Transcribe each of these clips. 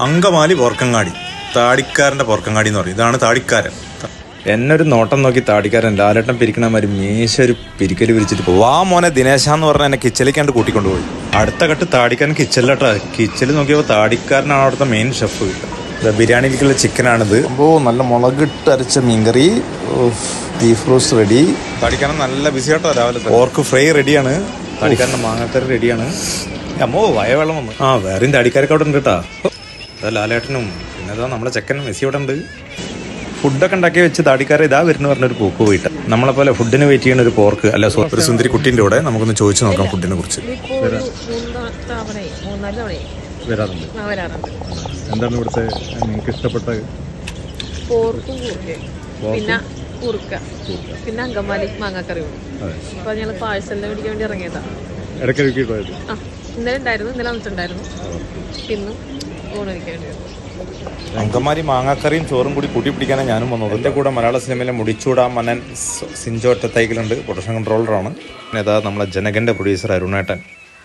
അങ്കമാലി പോർക്കങ്ങാടി. താടിക്കാരന്റെ പോർക്കങ്ങാടി എന്ന് പറയും. ഇതാണ് താടിക്കാരൻ. എന്നൊരു ഒരു നോട്ടം നോക്കി താടിക്കാരൻ ലാലട്ടം പിരിക്കണ മാതിരി മീശ ഒരു പിരിക്കൽ പിരിച്ചിട്ട് പോകും വാ മോനെ ദിനേശ എന്ന് പറഞ്ഞ എന്നെ കിച്ചലിക്കാണ്ട് കൂട്ടിക്കൊണ്ടുപോയി. അടുത്ത കട്ട് താടിക്കാരൻ കിച്ചലിലട്ടാ. കിച്ചൽ നോക്കിയപ്പോൾ താടിക്കാരനാണ് അവിടുത്തെ മെയിൻ ഷെഫ് ബിരിയാണിയിലേക്കുള്ള ചിക്കനാണിത്. അപ്പോൾ നല്ല മുളകിട്ട് അരച്ച മീൻകറി. ബീഫ് റോസ്റ്റ് റെഡി താടിക്കാരൻ നല്ല ബിസി ആട്ടോ രാവിലെ ഓർക്ക് ഫ്രൈ റെഡിയാണ് താടിക്കാരന്റെ മാങ്ങാക്കറി റെഡിയാണ് അമ്മോ വയവെള്ളം വന്നു. ആ വേറെയും താടിക്കാരൊക്കെ അവിടെ ഉണ്ട് കേട്ടാ. ഇതാ ലാലേട്ടനും പിന്നെ ഇതാ നമ്മളെ ചെക്കൻ മെസ്സി ഇവിടെ ഉണ്ട്. ഫുഡൊക്കെ ഉണ്ടാക്കി വെച്ച് താടിക്കാരെ ഇതാ വരുന്ന പറഞ്ഞൊരു പോക്ക് പോയിട്ട്. നമ്മളെ പോലെ ഫുഡിന് വെയിറ്റ് ചെയ്യുന്ന ഒരു പോർക്ക് അല്ല സോ- ഒരു സുന്ദരി കുട്ടീന്റെ കൂടെ നമുക്കൊന്ന് ചോദിച്ചു നോക്കാം ഫുഡിനെ കുറിച്ച്. വരാറുണ്ട്. എന്താണ് ഇവിടുത്തെ നിങ്ങൾക്ക് ഇഷ്ടപ്പെട്ട പോർക്കും പിന്നെ കുറുക്ക. പിന്നെ അങ്കമാലി മാങ്ങാക്കറി. അതെ. അപ്പൊ ഞങ്ങൾ പാഴ്സലിന് മേടിക്കാൻ വേണ്ടി ഇറങ്ങിയതാ. ഇടയ്ക്കിടയ്ക്ക് ഇന്നലെ ഉണ്ടായിരുന്നു ഇന്നലെ വന്നിട്ടുണ്ടായിരുന്നു. ഇന്നും അങ്കമാരി മാങ്ങാക്കറിയും ചോറും കൂടി കൂട്ടി പിടിക്കാനാണ് ഞാനും വന്നത്. എന്റെ കൂടെ മലയാള സിനിമയിലെ മുടിച്ചൂടാ മനൻ സ- സിഞ്ചോ ഒറ്റത്തൈക്കലുണ്ട് പ്രൊഡക്ഷൻ കൺട്രോളറാണ്. യഥാ നമ്മളെ ജനകന്റെ പ്രൊഡ്യൂസർ അരുണേട്ടൻ.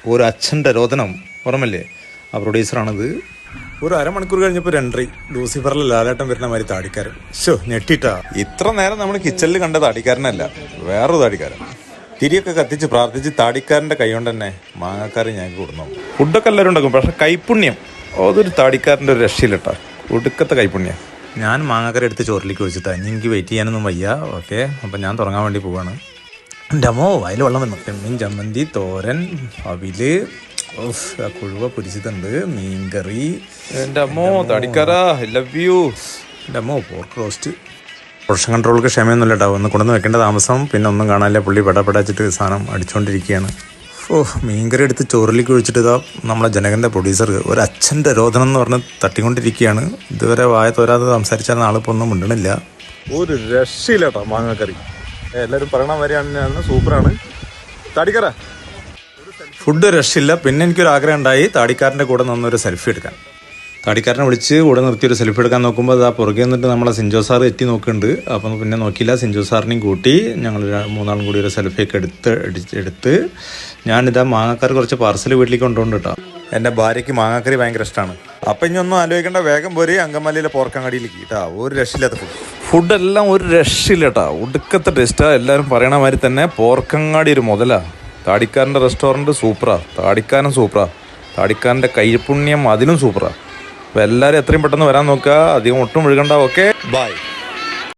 ഒരു അച്ഛന്റെ രോദനം. ഓർമ്മല്ലേ ആ പ്രൊഡ്യൂസറാണിത്. ഒരു അരമണിക്കൂർ കഴിഞ്ഞപ്പോൾ രണ്ടറി. ലൂസിഫറിൽ ലാലേട്ടൻ വരുന്ന മാതിരി താടിക്കാരൻ. ഷോ ഞെട്ടിട്ടാ. ഇത്ര നേരം നമ്മൾ കിച്ചണിൽ കണ്ട താടിക്കാരനല്ല. വേറൊരു താടിക്കാരൻ. തിരിയൊക്കെ കത്തിച്ച് പ്രാർത്ഥിച്ച് താടിക്കാരന്റെ കൈ കൊണ്ട് തന്നെ മാങ്ങാക്കറി ഞങ്ങൾക്ക് കൊടുന്നു. ഫുഡൊക്കെ എല്ലാവരും ഉണ്ടാക്കും. പക്ഷെ കൈപ്പുണ്യം. അതൊരു താടിക്കാരന്റെ ഒരു രക്ഷയില്ലട്ടാ ഒടുക്കത്തെ കൈപ്പുണ്യ ഞാൻ മാങ്ങാക്കര എടുത്ത് ചോറിലേക്ക് ഒഴിച്ചിട്ടാ ഇനി എനിക്ക് വെയിറ്റ് ചെയ്യാനൊന്നും വയ്യ. ഓക്കെ അപ്പം ഞാൻ തുടങ്ങാൻ വേണ്ടി പോവാണ്. എന്റെ അമ്മോ അതിൽ വെള്ളം വന്നു. ചെമ്മീൻ ചമ്മന്തി തോരൻ അവിൽ. കുഴുവ പൊരിച്ചിട്ടുണ്ട്. മീൻകറി. എന്റെ അമ്മോ തടിക്കാരാ ലവ് യു എന്റെ അമ്മോ പോർക്ക് റോസ്റ്റ് പ്രൊഷൻ കൺട്രോൾക്ക് ക്ഷമയൊന്നുമില്ല കേട്ടോ ഒന്ന് കൊണ്ടുവന്ന് വെക്കേണ്ട താമസം. പിന്നെ ഒന്നും കാണാനില്ല. പുള്ളി പെടപ്പെടാച്ചിട്ട് സാധനം അടിച്ചുകൊണ്ടിരിക്കുകയാണ് ഓ മീൻകറി എടുത്ത് ചോറിലേക്ക് ഒഴിച്ചിട്ട് ഇതാ നമ്മളെ ജനകന്റെ പ്രൊഡ്യൂസർ ഒരു അച്ഛന്റെ രോദനം എന്ന് പറഞ്ഞ് തട്ടിക്കൊണ്ടിരിക്കുകയാണ്. ഇതുവരെ വായ തോരാതെ സംസാരിച്ചാൽ നാളിപ്പോൾ ഒന്നും മിണ്ടണില്ല. ഒരു രക്ഷയില്ല കേട്ടോ മാങ്ങാക്കറി എല്ലാവരും പറയണ വരെയാണ് സൂപ്പറാണ്. താടിക്കറ ഫുഡ് രക്ഷയില്ല. പിന്നെ എനിക്കൊരു ആഗ്രഹം ഉണ്ടായി. താടിക്കാരന്റെ കൂടെ നിന്നൊരു സെൽഫി എടുക്കാൻ. താടിക്കാരനെ വിളിച്ച് കൂടെ നിർത്തി ഒരു സെൽഫി എടുക്കാൻ നോക്കുമ്പോൾ അത് ആ പുറകെ നിന്നിട്ട് നമ്മളെ സിഞ്ചോ സാർ എത്തി നോക്കുന്നുണ്ട്. അപ്പം പിന്നെ നോക്കിയില്ല സിഞ്ചോ സാറിനെയും കൂട്ടി ഞങ്ങൾ മൂന്നാളും കൂടി ഒരു സെൽഫിയൊക്കെ എടുത്ത് എടുത്ത് ഞാനിതാ മാങ്ങാക്കാർ കുറച്ച് പാർസൽ വീട്ടിലേക്ക് കൊണ്ടുപോകുന്നുണ്ട് കേട്ടോ. എന്റെ ഭാര്യയ്ക്ക് മാങ്ങാക്കറി ഭയങ്കര ഇഷ്ടമാണ് അപ്പം ഇനി ഒന്നും ആലോചിക്കേണ്ട വേഗം പോരി അങ്കമാലിയിലെ പോർക്കങ്ങാടിയിലേക്ക്. കേട്ടോ ഒരു രക്ഷയില്ലാത്ത ഫുഡ് ഫുഡെല്ലാം ഒരു രക്ഷയില്ല കേട്ടോ. ഒടുക്കത്തെ ടേസ്റ്റാ എല്ലാവരും പറയണ മാതിരി തന്നെ പോർക്കങ്ങാടി ഒരു മുതലാ. താടിക്കാരന്റെ റെസ്റ്റോറന്റ് സൂപ്പറാ. താടിക്കാരൻ സൂപ്പറാ. താടിക്കാരന്റെ കൈപ്പുണ്യം അതിലും സൂപ്പറാ. അപ്പോൾ എല്ലാവരും എത്രയും പെട്ടെന്ന് വരാൻ നോക്കുക. അധികം ഒട്ടും ഒഴുകണ്ട ഓക്കെ ബൈ